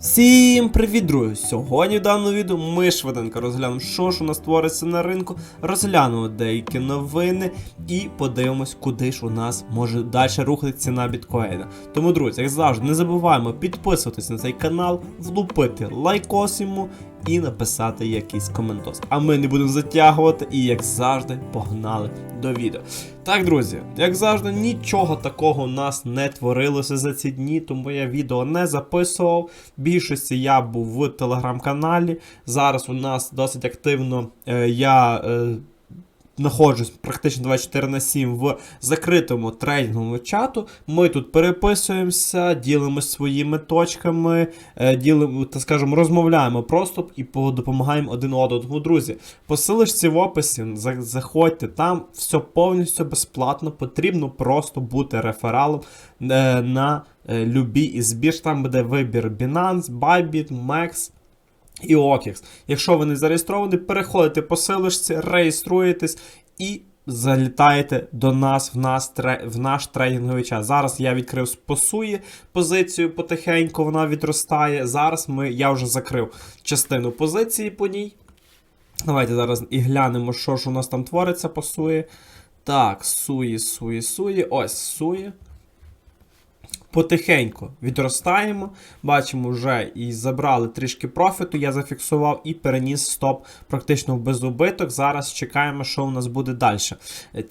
Всім привіт, друзі! Сьогодні в даному відео ми швиденько розглянемо, що ж у нас твориться на ринку, розглянемо деякі новини і подивимось, куди ж у нас може далі рухати ціна біткоїна. Тому, друзі, як завжди, не забуваємо підписуватись на цей канал, влупити лайкос йому і написати якийсь коментос. А ми не будемо затягувати і, як завжди, погнали до відео. Так, друзі, як завжди, нічого такого у нас не творилося за ці дні, тому я відео не записував. Більшості я був в телеграм-каналі. Зараз у нас досить активно е, я. Е, Знаходжусь практично 24 на 7 в закритому трейдинговому чату. Ми тут переписуємося, ділимося своїми точками, е, ділимо, так скажемо, розмовляємо просто і допомагаємо один одному. Друзі, по в описі заходьте, там все повністю безплатно. Потрібно просто бути рефералом е, на е, любі із бірж. Там буде вибір Binance, Bybit, Max і OKX. Якщо ви не зареєстровані, переходите по силочці, реєструєтесь і залітаєте до нас в, нас, в наш трейдинговий час. Зараз я відкрив по суї позицію потихеньку, вона відростає. Зараз ми, я вже закрив частину позиції по ній. Давайте зараз і глянемо, що ж у нас там твориться по суї. Так, суї, суї, суї. Ось суї. Потихеньку відростаємо. Бачимо, вже і забрали трішки профіту. Я зафіксував і переніс стоп практично в безубиток. Зараз чекаємо, що у нас буде далі.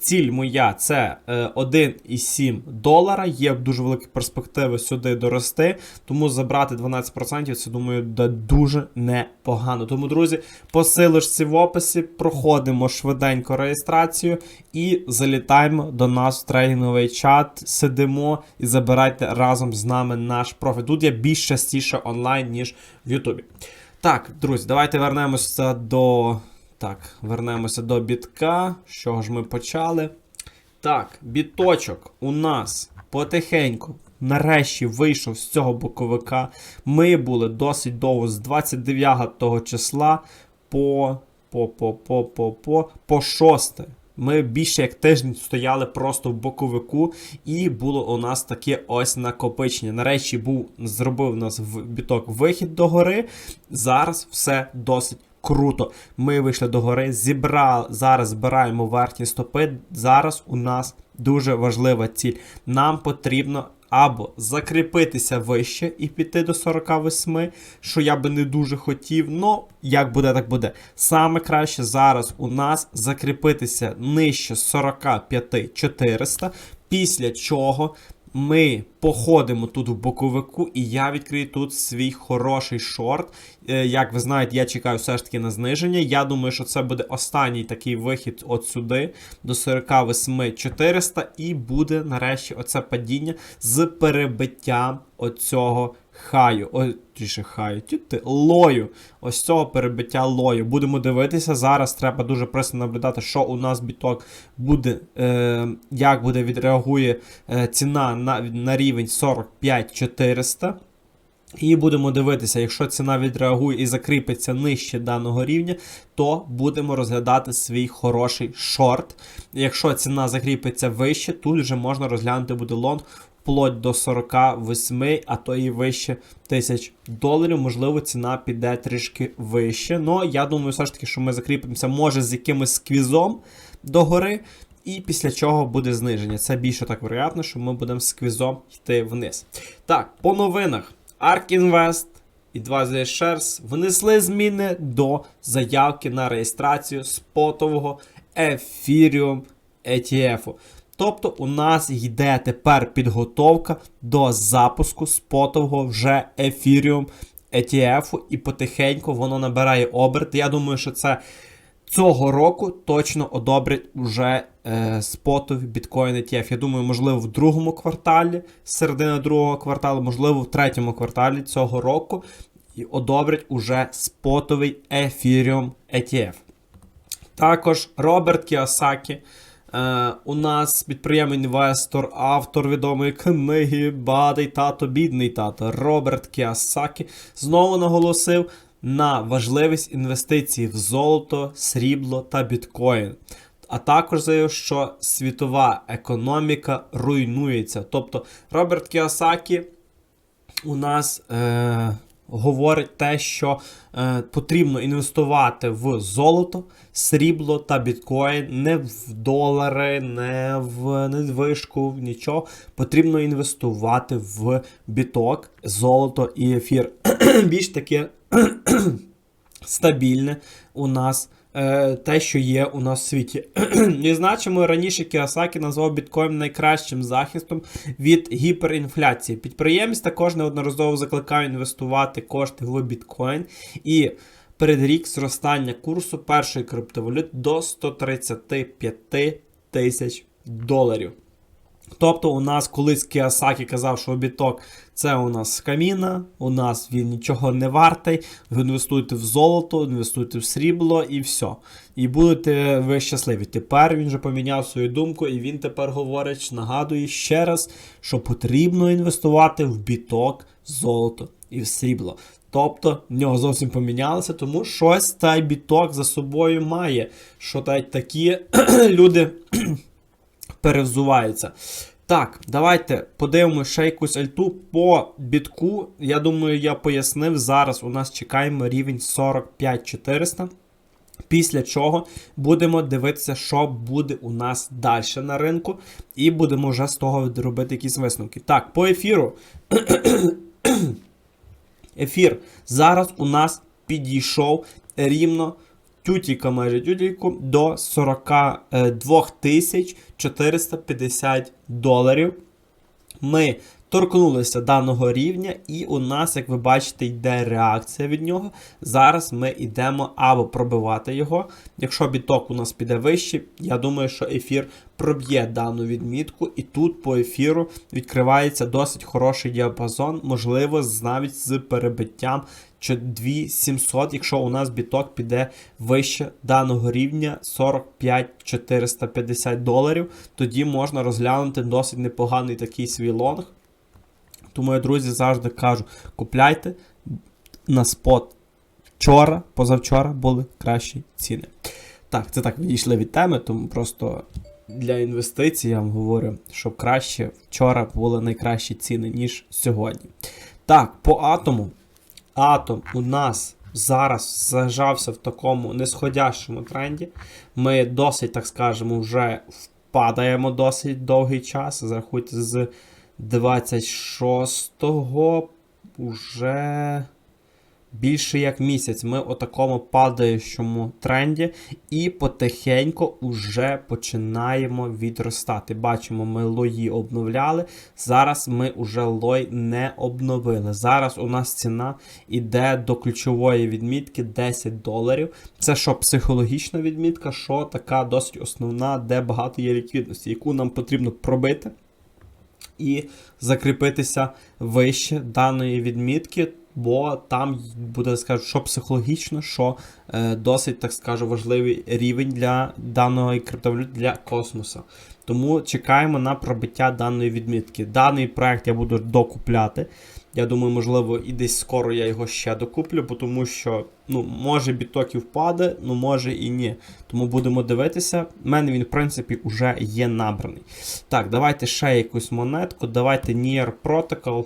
Ціль моя це е, 1,7 долара. Є дуже великі перспективи сюди дорости. Тому забрати 12% це думаю дуже непогано. Тому, друзі, по в описі проходимо швиденько реєстрацію і залітаємо до нас в трейдинговий чат. Сидимо і забирайте разом з нами наш профіт. Тут я більш частіше онлайн, ніж в Ютубі. Так, друзі, давайте вернемося до. Так, вернемося до бітка. З ж ми почали? Так, біточок у нас потихеньку. Нарешті вийшов з цього боковика. Ми були досить довго з 29 числа по, по, по, по, по, по, по 6. Ми більше як тиждень стояли просто в боковику, і було у нас таке ось накопичення. Нарешті був зробив нас в біток вихід до гори. Зараз все досить круто. Ми вийшли до гори, зібрали, зараз збираємо верхні стопи. Зараз у нас дуже важлива ціль. Нам потрібно. Або закріпитися вище і піти до 48, що я би не дуже хотів. Ну, як буде, так буде. Саме краще зараз у нас закріпитися нижче 45 400, після чого ми походимо тут в боковику, і я відкрию тут свій хороший шорт. Е, Як ви знаєте, я чекаю все ж таки на зниження. Я думаю, що це буде останній такий вихід от сюди, до 48 400, і буде нарешті оце падіння з перебиттям оцього хаю. Ой, тіше хаю, тіти, лою. Ось цього перебиття лою. Будемо дивитися. Зараз треба дуже просто наблюдати, що у нас біток буде, е, як буде відреагує е, ціна на, на рівень 45 400. І будемо дивитися, якщо ціна відреагує і закріпиться нижче даного рівня, то будемо розглядати свій хороший шорт. Якщо ціна закріпиться вище, тут вже можна розглянути буде лонг вплоть до 48, а то і вище тисяч доларів. Можливо, ціна піде трішки вище. Ну, я думаю, все ж таки, що ми закріпимося, може, з якимось сквізом догори. І після чого буде зниження. Це більше так вероятно, що ми будемо сквізом йти вниз. Так, по новинах. ARK Invest і 2 Shares внесли зміни до заявки на реєстрацію спотового Ethereum ETF. Тобто у нас йде тепер підготовка до запуску спотового вже Ethereum ETF, і потихеньку воно набирає оберт. Я думаю, що це цього року точно одобрять уже е, спотові біткоін ETF. Я думаю, можливо, в другому кварталі, середина другого кварталу, можливо, в третьому кварталі цього року і одобрять уже спотовий Ethereum ETF. Також Роберт Кіосакі. Е, у нас підприємець-інвестор, автор відомої книги Бадий тато, бідний тато Роберт Кіосакі знову наголосив на важливість інвестицій в золото, срібло та біткоін. А також заявив, що світова економіка руйнується. Тобто Роберт Кіосакі у нас е, говорить те, що е, потрібно інвестувати в золото, срібло та біткоін, не в долари, не в недвижку, нічого. Потрібно інвестувати в біток, золото і ефір. Більш таке стабільне у нас. Е, Те, що є у нас в світі. І значимо раніше Кіосакі назвав біткоін найкращим захистом від гіперінфляції. Підприємець також неодноразово закликав інвестувати кошти в біткоін і передрік зростання курсу першої криптовалюти до 135 тисяч доларів. Тобто у нас колись Кіосакі казав, що біток це у нас каміна, у нас він нічого не вартий. Ви інвестуєте в золото, інвестуєте в срібло і все. І будете ви щасливі. Тепер він вже поміняв свою думку, і він тепер говорить, нагадує ще раз, що потрібно інвестувати в біток, золото і в срібло. Тобто в нього зовсім помінялося, тому щось цей біток за собою має. Що та- такі люди перевзуваються. Так, давайте подивимося ще якусь альту по бітку. Я думаю, я пояснив. Зараз у нас чекаємо рівень 45400. Після чого будемо дивитися, що буде у нас далі на ринку, і будемо вже з того робити якісь висновки. Так, по ефіру. Ефір зараз у нас підійшов рівно тютіка майже тютіку до 42 тисяч 450 доларів. Ми торкнулися даного рівня, і у нас, як ви бачите, йде реакція від нього. Зараз ми йдемо або пробивати його. Якщо біток у нас піде вище, я думаю, що ефір проб'є дану відмітку, і тут по ефіру відкривається досить хороший діапазон, можливо, навіть з перебиттям чи 2700, якщо у нас біток піде вище даного рівня 45 450 доларів, тоді можна розглянути досить непоганий такий свій лонг. Тому я, друзі, завжди кажу: купляйте на спот. Вчора, позавчора були кращі ціни. Так, це так відійшли від теми, тому просто для інвестицій я вам говорю, що краще вчора були найкращі ціни, ніж сьогодні. Так, по атому. Атом у нас зараз зажався в такому нисходящому тренді. Ми досить, так скажемо, вже впадаємо досить довгий час. Зарахуйте з 26-го уже більше як місяць. Ми у такому падаючому тренді і потихеньку вже починаємо відростати. Бачимо, ми лої обновляли. Зараз ми вже лой не обновили. Зараз у нас ціна йде до ключової відмітки 10 доларів. Це що психологічна відмітка, що така досить основна, де багато є ліквідності, яку нам потрібно пробити і закріпитися вище даної відмітки, бо там буде, скажу, що психологічно, що е, досить, так скажу, важливий рівень для даної криптовалюти для космоса. Тому чекаємо на пробиття даної відмітки. Даний проект я буду докупляти. Я думаю, можливо, і десь скоро я його ще докуплю, тому що ну, може біток і впаде, ну може і ні. Тому будемо дивитися. У мене він, в принципі, вже є набраний. Так, давайте ще якусь монетку. Давайте Near Protocol.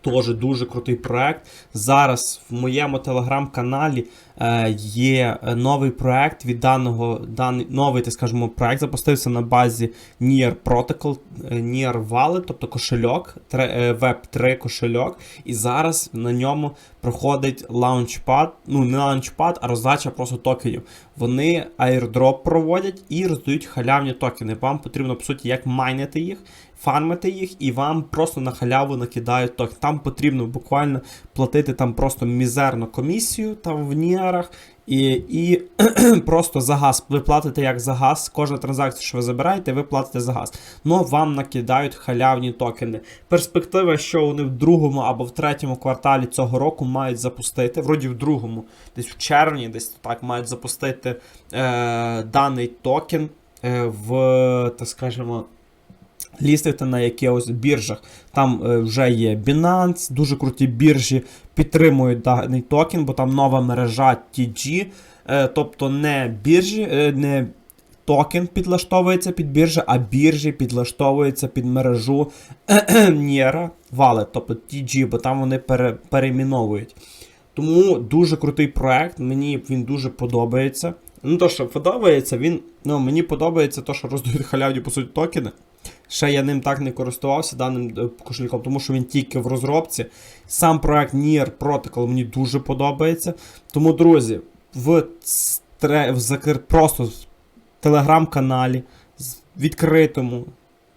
Теж дуже крутий проект. Зараз в моєму телеграм-каналі е, є новий проект від даного даний новий, так скажемо, проект запустився на базі Near Protocol, е, Near Wallet, тобто кошельок, Web 3 кошельок. І зараз на ньому проходить лаунчпад. Ну, не лаунчпад, а роздача просто токенів. Вони airdrop проводять і роздають халявні токени. Вам потрібно, по суті, як майнити їх фармити їх, і вам просто на халяву накидають токен. Там потрібно буквально платити там просто мізерну комісію там в ніарах. І і просто за газ. Ви платите як за газ. Кожна транзакція, що ви забираєте, ви платите за газ. Но вам накидають халявні токени. Перспектива, що вони в другому або в третьому кварталі цього року мають запустити, вроді в другому, десь в червні, десь так мають запустити е, даний токен е, в, так скажемо, лістити на якихось біржах. Там е, вже є Binance, дуже круті біржі підтримують даний токен, бо там нова мережа TG, е, тобто не біржі, е, не токен підлаштовується під біржі, а біржі підлаштовуються під мережу Нєра Wallet, тобто TG, бо там вони пере, перейменовують. Тому дуже крутий проект, мені він дуже подобається. Ну, то, що подобається, він. Ну, мені подобається те, що роздають халявні, по суті, токени. Ще я ним так не користувався даним е, кошельком, тому що він тільки в розробці. Сам проект Nier Protocol мені дуже подобається. Тому, друзі, в, в просто в телеграм-каналі, з- відкритому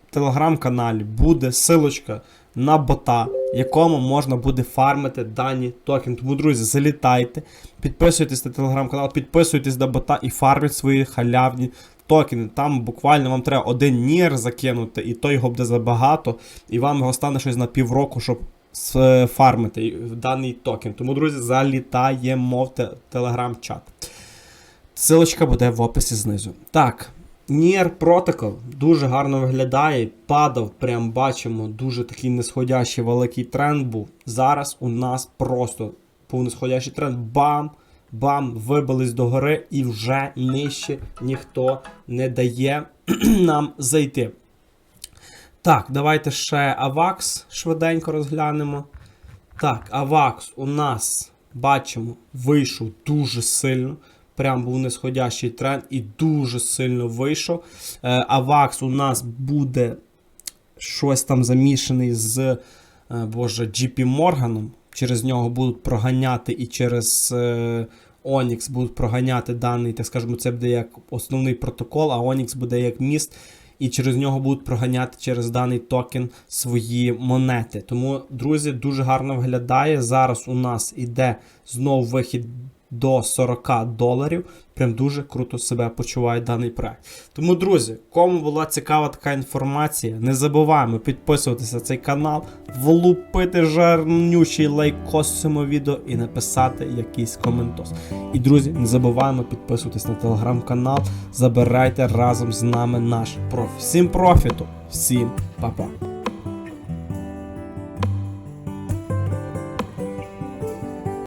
телеграм-каналі буде силочка на бота, якому можна буде фармити дані токени. Тому, друзі, залітайте, підписуйтесь на телеграм-канал, підписуйтесь на бота і фарміть свої халявні токени. Там буквально вам треба один нір закинути, і то його буде забагато, і вам його стане щось на півроку, щоб с- фармити даний токен. Тому, друзі, залітаємо в те- телеграм-чат. Силочка буде в описі знизу. Так, Nier Protocol дуже гарно виглядає. Падав, прям бачимо, дуже такий нисходящий великий тренд був. Зараз у нас просто повнисходящий тренд. Бам! Бам! Вибились до гори і вже нижче ніхто не дає нам зайти. Так, давайте ще AVAX швиденько розглянемо. Так, AVAX у нас бачимо, вийшов дуже сильно. Прям був нисходящий тренд і дуже сильно вийшов. Е, AVAX у нас буде щось там замішаний з е, Боже, JP Morgan. Через нього будуть проганяти і через е, Onyx будуть проганяти даний, так скажемо, це буде як основний протокол, а Onyx буде як міст. І через нього будуть проганяти через даний токен свої монети. Тому, друзі, дуже гарно виглядає. Зараз у нас іде знов вихід до 40 доларів. Прям дуже круто себе почуває даний проект. Тому, друзі, кому була цікава така інформація, не забуваємо підписуватися на цей канал, влупити жарнючий лайкос цьому відео і написати якийсь коментос. І, друзі, не забуваємо підписуватись на телеграм-канал. Забирайте разом з нами наш профі. Всім профіту, всім па-па.